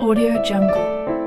Audio Jungle.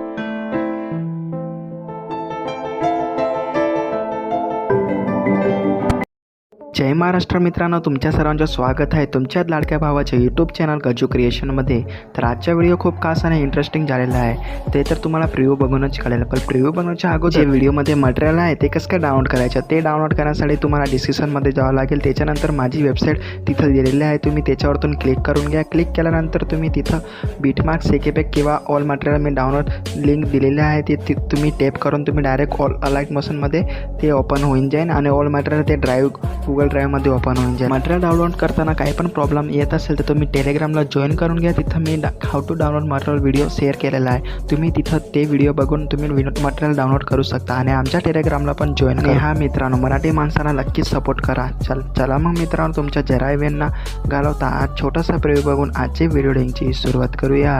जय महाराष्ट्र मित्रांनो तुमच्या सर्वांचं स्वागत आहे तुमच्याच लाडक्या भावाच्या यूट्यूब चॅनल गजू क्रिएशनमध्ये तर आजचा व्हिडिओ खूप खास आणि इंटरेस्टिंग झालेला आहे. ते तर तुम्हाला प्रिव्ह्यू बघूनच कळेल पण प्रिव्ह्यू बघण्याच्या अगोदर जे व्हिडिओमध्ये मटेरियल आहे ते कसं काय डाउनलोड करायचं? ते डाउनलोड करण्यासाठी तुम्हाला डिस्क्रिप्शनमध्ये जावं लागेल. त्याच्यानंतर माझी वेबसाईट तिथं दिलेली आहे तुम्ही त्याच्यावरतून क्लिक करून घ्या. क्लिक केल्यानंतर तुम्ही तिथं बीटमार्क सेकेपॅक किंवा ऑल मटेरियल मी डाउनलोड लिंक दिलेली आहे. ते तुम्ही टॅप करून तुम्ही डायरेक्ट ऑल अलाइट मशीनमध्ये ते ओपन होऊन जाईल आणि ऑल मटेरियल ते ड्राईव्ह गुगल ड्राईव्हमध्ये ओपन होऊन जाईल. मटेरियल डाउनलोड करताना काही पण प्रॉब्लेम येत असेल तर तुम्ही टेलिग्रामला जॉईन करून घ्या. तिथं मी how to download material video share केलेला आहे. तुम्ही तिथं ते व्हिडिओ बघून तुम्ही मटेरियल डाउनलोड करू शकता. आणि आमच्या टेलिग्रामला पण जॉईन करा. हा मित्रांनो मराठी माणसांना नक्कीच सपोर्ट करा. चल चला मग मित्रांनो तुमच्या जरायवेंना घालवता. आज छोटासा प्रयोग बघून आजचे व्हिडिओ लिंकची सुरुवात करूया.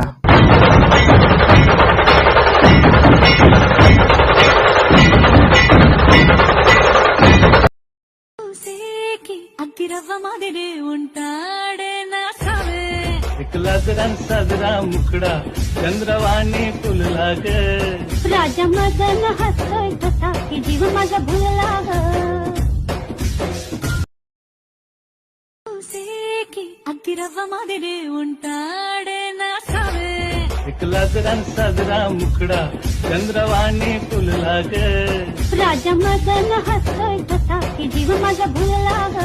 చూసేకి అగ్గిరవ్వ మాదిరి ఉంటాడే నా సావే एकला जरा साजरा मुकडा चंद्रवाणी फुलला ग राजा मदन हसतोय तसा की जीव माझा भुलला ग చూసేకి అగ్గిరవ్వ మాదిరి ఉంటాడే నా సావే एकला जरा साजरा मुकडा चंद्रवाणी फुलला ग राजा मदन हसतोय तसा की जीव माझा भुलला ग